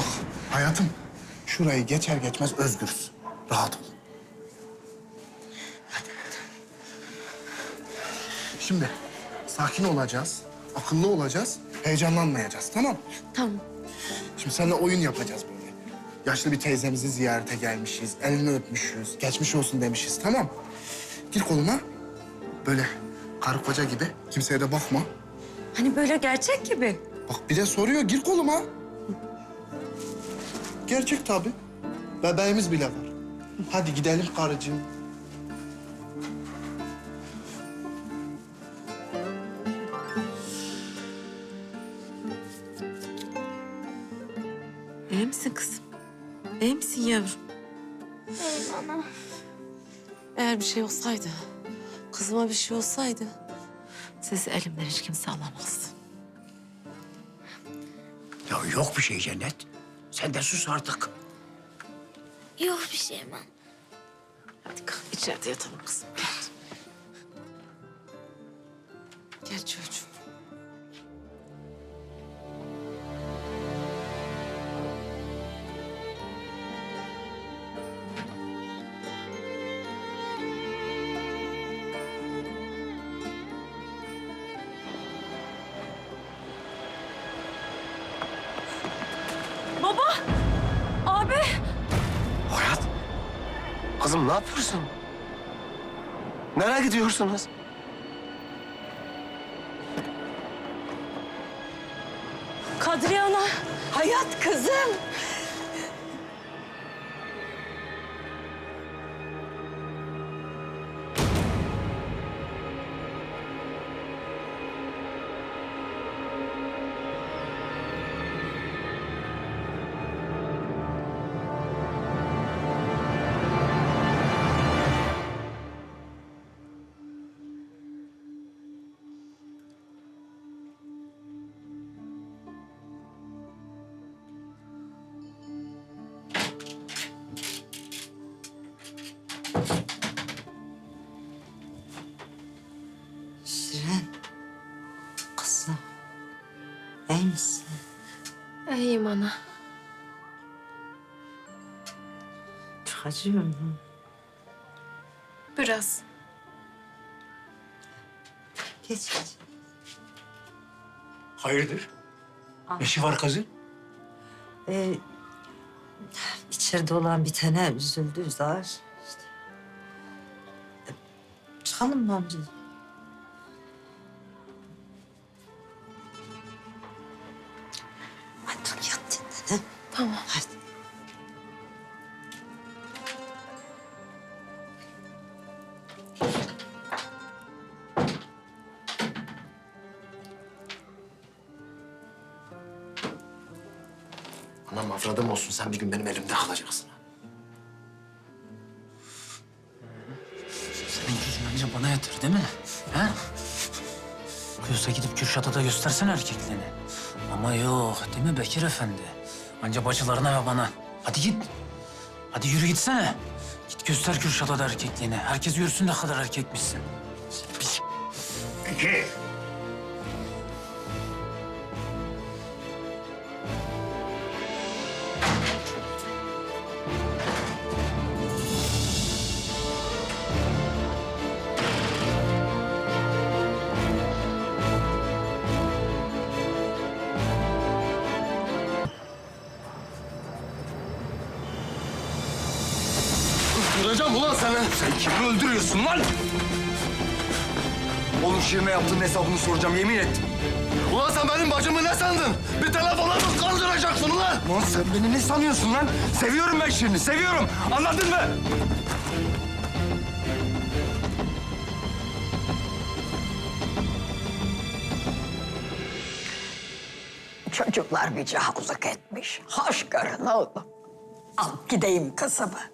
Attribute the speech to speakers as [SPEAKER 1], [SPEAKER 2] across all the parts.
[SPEAKER 1] Bak hayatım şurayı geçer geçmez özgürüz. Rahat ol. Hadi. Şimdi sakin olacağız, akıllı olacağız, heyecanlanmayacağız tamam?
[SPEAKER 2] Tamam.
[SPEAKER 1] Şimdi seninle oyun yapacağız böyle. Yaşlı bir teyzemizi ziyarete gelmişiz, elini öpmüşüz, geçmiş olsun demişiz tamam? Gir koluma, böyle karı koca gibi kimseye de bakma.
[SPEAKER 2] Hani böyle gerçek gibi.
[SPEAKER 1] Bak bir de soruyor, gir koluma. Gerçek tabii. Bebeğimiz bile var. Hadi gidelim karıcığım.
[SPEAKER 2] İyi misin kızım? İyi misin yavrum?
[SPEAKER 3] Ana.
[SPEAKER 2] Eğer bir şey olsaydı, kızıma bir şey olsaydı... ...sizi elimden hiç kimse alamazdı.
[SPEAKER 4] Ya yok bir şey Cennet. Sen de sus artık.
[SPEAKER 3] Yok bir şey ben.
[SPEAKER 2] Hadi kalk içeride yatalım kızım. Gel. Gel çocuğum.
[SPEAKER 5] Kızım ne yapıyorsun? Nereye gidiyorsunuz?
[SPEAKER 2] Kadriye ana!
[SPEAKER 6] Hayat kızım. Misin?
[SPEAKER 3] İyiyim ana.
[SPEAKER 6] Çok acıyor mu?
[SPEAKER 3] Biraz.
[SPEAKER 6] Geç geç.
[SPEAKER 4] Hayırdır? Neşi var kızın?
[SPEAKER 6] Ee, içeride olan bir tane üzüldü zar. İşte. E, Çıkalım mı amca?
[SPEAKER 3] Tamam.
[SPEAKER 6] Hadi.
[SPEAKER 5] Anam afradım olsun sen bir gün benim elimde kalacaksın.
[SPEAKER 7] Senin gözün önce bana yatır değil mi? Ha? Yoksa gidip Kürşat'a da göstersene erkekliğini. Ama yok değil mi Bekir Efendi? Anca bacılarına ve bana. Hadi git. Hadi yürü gitsene. Git göster Kürşat'a da erkekliğini. Herkes görsün ne kadar erkekmişsin.
[SPEAKER 4] Peki.
[SPEAKER 5] Öldüreceğim ulan seni. Sen kimi öldürüyorsun lan? Onun şirine yaptığın hesabını soracağım yemin ettim. Ulan sen benim bacımı ne sandın? Bir telefonla mı kandıracaksın ulan? Ulan sen beni ne sanıyorsun lan? Seviyorum ben Şirin'i, seviyorum. Anladın mı?
[SPEAKER 6] Çocuklar bir cahillik etmiş. Hoş görün oğlum. Al gideyim kızımı.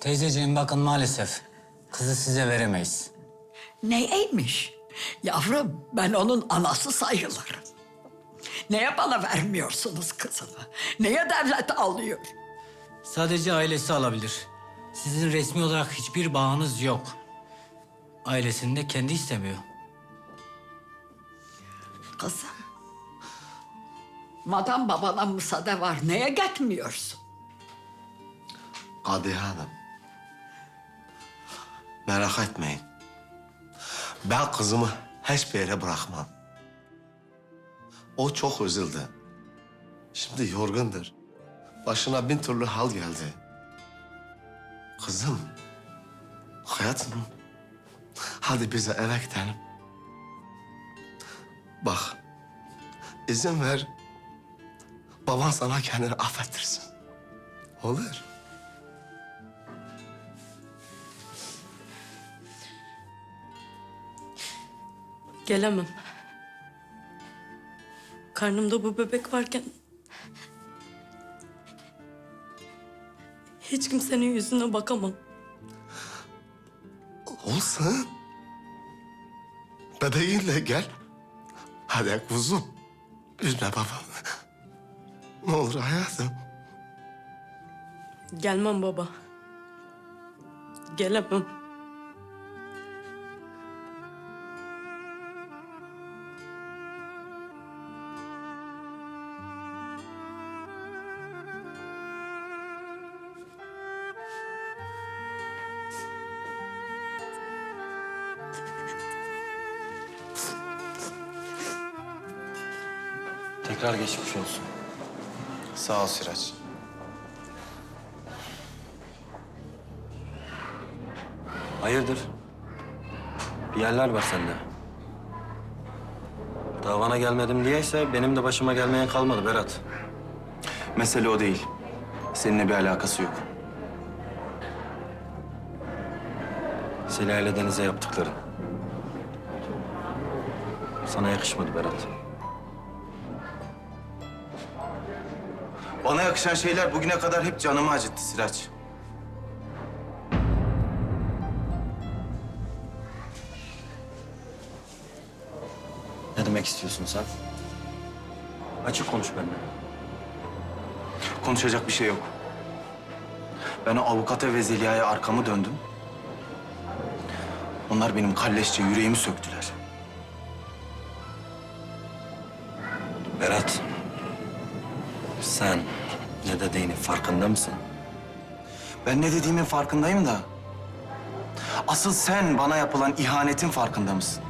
[SPEAKER 7] Teyzeciğim bakın maalesef. Kızı size veremeyiz.
[SPEAKER 8] Neymiş? Yavrum ben onun anası sayılırım. Neye bana vermiyorsunuz kızımı? Neye devlet alıyor?
[SPEAKER 7] Sadece ailesi alabilir. Sizin resmi olarak hiçbir bağınız yok. Ailesini de kendi istemiyor.
[SPEAKER 8] Kızım. Madam babana müsaade var. Neye gitmiyorsun?
[SPEAKER 9] Kadiye Hanım. Merak etmeyin. Ben kızımı hiçbir yere bırakmam. O çok üzüldü. Şimdi yorgundur. Başına bin türlü hal geldi. Kızım, hayatım. Hadi bize eve gidelim. Bak, izin ver. Baban sana kendini affettirsin. Olur.
[SPEAKER 10] Gelemem. Karnımda bu bebek varken... Hiç kimsenin yüzüne bakamam.
[SPEAKER 9] Olsun. Bebeğinle gel. Hadi kuzum. Üzme babamı. Ne olur hayatım.
[SPEAKER 10] Gelmem baba. Gelemem.
[SPEAKER 5] Tekrar geçmiş olsun.
[SPEAKER 9] Sağ ol Siraç.
[SPEAKER 5] Hayırdır? Bir yerler var sende. Davana gelmedim diyeyse benim de başıma gelmeye kalmadı Berat.
[SPEAKER 11] Mesele o değil. Seninle bir alakası yok.
[SPEAKER 5] İle Deniz'e yaptıkların. Sana yakışmadı Berat.
[SPEAKER 11] Bana yakışan şeyler bugüne kadar hep canımı acıttı Siraç.
[SPEAKER 5] Ne demek istiyorsun sen? Açık konuş benimle.
[SPEAKER 11] Konuşacak bir şey yok. Ben o avukata ve Zeliha'ya arkamı döndüm. Onlar benim kalleşçe yüreğimi söktüler.
[SPEAKER 5] Berat, sen ne dediğinin farkında mısın?
[SPEAKER 11] Ben ne dediğimin farkındayım da... ...asıl sen bana yapılan ihanetin farkında mısın?